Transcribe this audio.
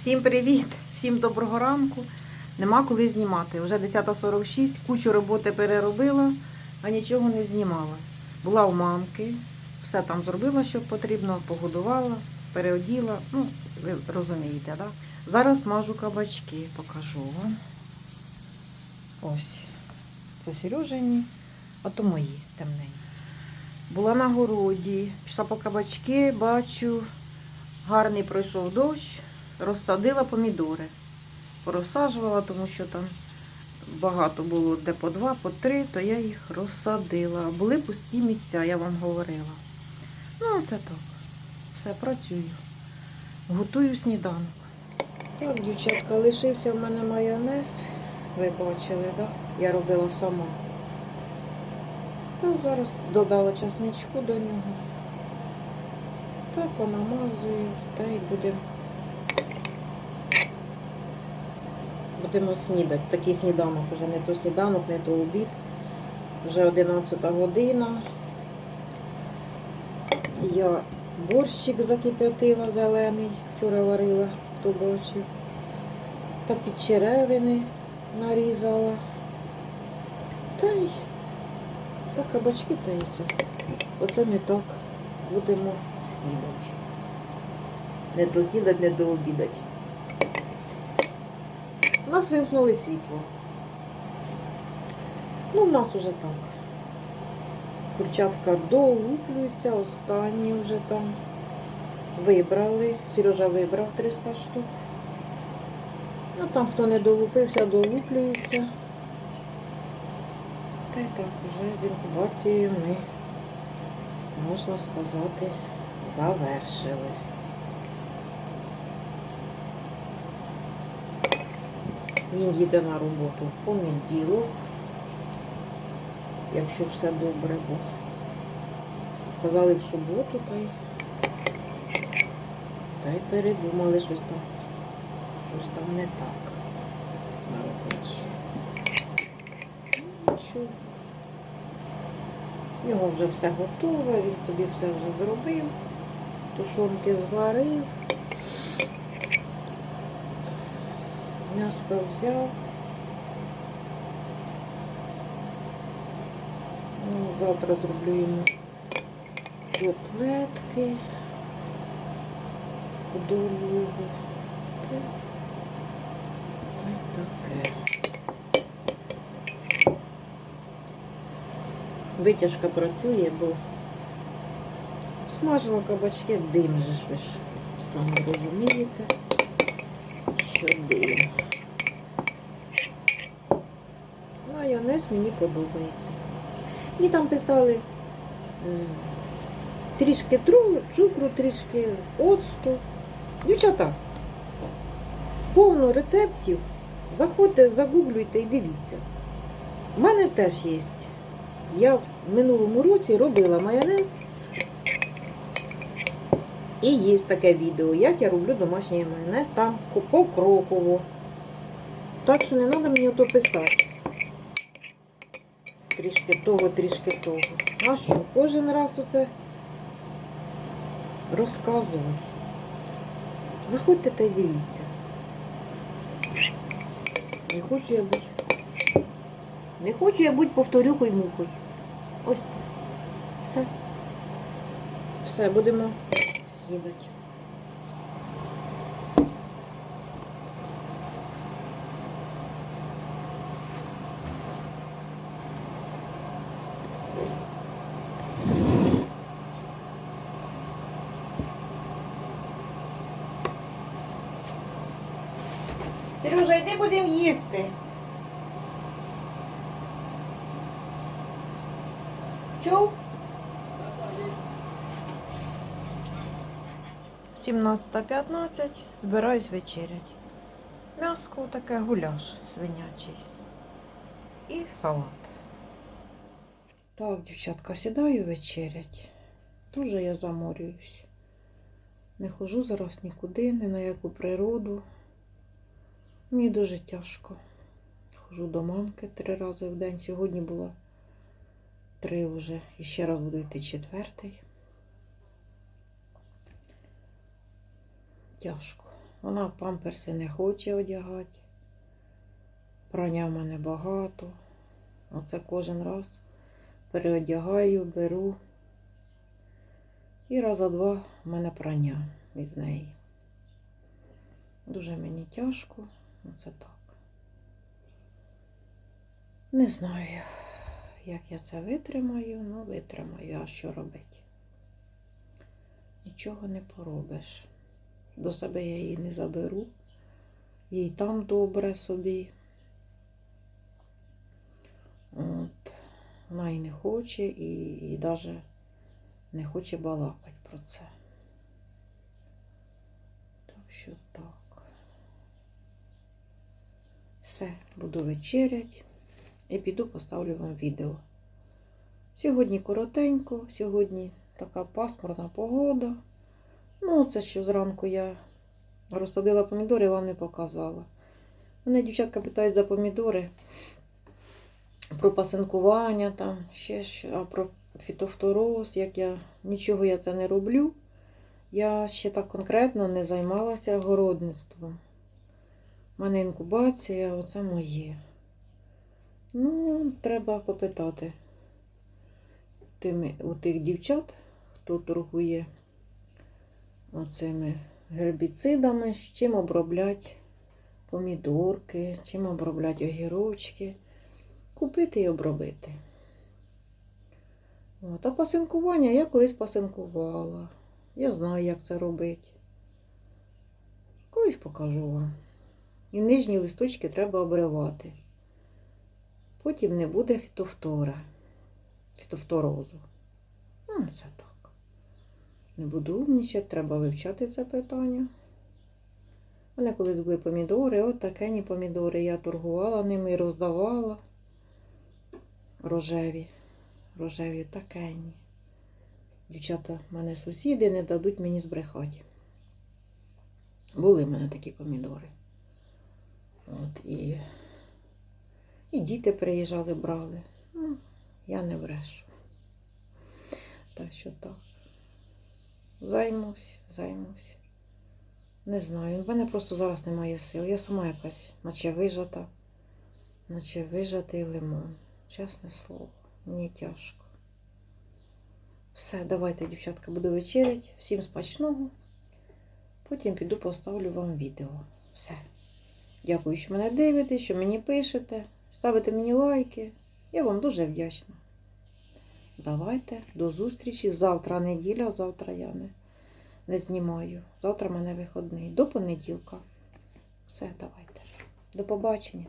Всім привіт, всім доброго ранку. Нема коли знімати. Вже 10.46, кучу роботи переробила, а нічого не знімала. Була у мамки, все там зробила, що потрібно, погодувала, переоділа. Ну, ви розумієте, так? Зараз мажу кабачки, покажу вам. Ось. Це Сережині, а то мої темненькі. Була на городі, пішла по кабачки, бачу, гарний пройшов дощ, розсадила помідори. Порозсаджувала, тому що там багато було де по два, по три, то я їх розсадила. Були пусті місця, я вам говорила. Ну, це так. Все, працюю. Готую сніданок. Так, дівчатка, лишився в мене майонез. Ви бачили, так? Да? Я робила сама. Та зараз додала часничку до нього. Та понамазую, та й будемо. Будемо снідати. Такий сніданок вже не то сніданок, не то обід. Вже 11 година. Я борщик закип'ятила зелений, вчора варила, хто бачив. Та під черевини нарізала. Та й та кабачки це. Оце ми так будемо снідати. Не до снідати, не до обідати. У нас вимкнули світло. Ну, в нас уже так. Курчатка долуплюються, останні вже там вибрали. Сережа вибрав 300 штук. Ну там, хто не долупився, долуплюється. Та й так, вже з інкубацією ми, можна сказати, завершили. Він їде на роботу в понеділок, якщо все добре, бо казали в суботу, та й, та й передумали щось там. Щось там не так на роботі. Ну, що? В нього вже все готове, він собі все вже зробив, тушонки зварив. М'яско взяв. Ну, завтра зроблю йому котлетки. Та, та таке. Витяжка працює, бо смажила кабачки, дим же ж ви ж самі розумієте, дим. Майонез мені подобається. Мені там писали трішки цукру, трішки оцту. Дівчата, повно рецептів. Заходьте, загуглюйте і дивіться. У мене теж є. Я в минулому році робила майонез. І є таке відео, як я роблю домашній майонез там ко- покроково. Так що не треба мені ото писати. Трішки того, трішки того. А що, кожен раз оце розказувати. Заходьте та й дивіться. Не хочу я бути. Не хочу я бути повторюхою мухою. Ось так. Все. Все, будемо снідати. Сережа, йди будемо їсти. Чув? 17.15, збираюсь вечерять. М'яско таке гуляш свинячий. І салат. Так, дівчатка, сідаю вечерять. Дуже я заморююсь. Не хожу зараз нікуди, ні на яку природу. Мені дуже тяжко. Хожу до мамки три рази в день. Сьогодні було три вже. І ще раз буду йти четвертий. Тяжко. Вона памперси не хоче одягати. Прання в мене багато. Оце кожен раз переодягаю, беру. І раза два в мене прання із неї. Дуже мені тяжко. Оце так. Не знаю, як я це витримаю, ну витримаю, а що робити? Нічого не поробиш. До себе я її не заберу. Їй там добре собі. От. Вона і не хоче, і, і навіть не хоче балакати про це. Так що так. Все, буду вечерять і піду поставлю вам відео. Сьогодні коротенько, сьогодні така пасмурна погода. Ну, це що зранку я розсадила помідори, і вам не показала. Мене дівчатка питають за помідори, про пасинкування, там, ще а про фітофтороз, як я нічого я це не роблю. Я ще так конкретно не займалася городництвом. У мене інкубація, оце моє. Ну, треба попитати тими, у тих дівчат, хто торгує оцими гербіцидами, з чим обробляти помідорки, чим обробляти огірочки. Купити і обробити. От, а пасинкування я колись пасинкувала. Я знаю, як це робити. Колись покажу вам. І нижні листочки треба обривати. Потім не буде фітофтора, фітофторозу. Ну, це так. Не буду умнічати, треба вивчати це питання. У мене колись були помідори, от такені помідори. Я торгувала ними і роздавала. Рожеві. Рожеві такені. Дівчата, в мене сусіди не дадуть мені збрехати. Були в мене такі помідори. От і, і діти приїжджали, брали. Ну, я не брешу. Так що так. Займусь, займусь. Не знаю. В мене просто зараз немає сил. Я сама якась, наче вижата, наче вижатий лимон. Чесне слово, мені тяжко. Все, давайте, дівчатка, буду вечерять. Всім смачного. Потім піду поставлю вам відео. Все. Дякую, що мене дивитесь, що мені пишете, ставите мені лайки. Я вам дуже вдячна. Давайте, до зустрічі. Завтра неділя, завтра я не, не знімаю. Завтра в мене виходний. До понеділка. Все, давайте. До побачення.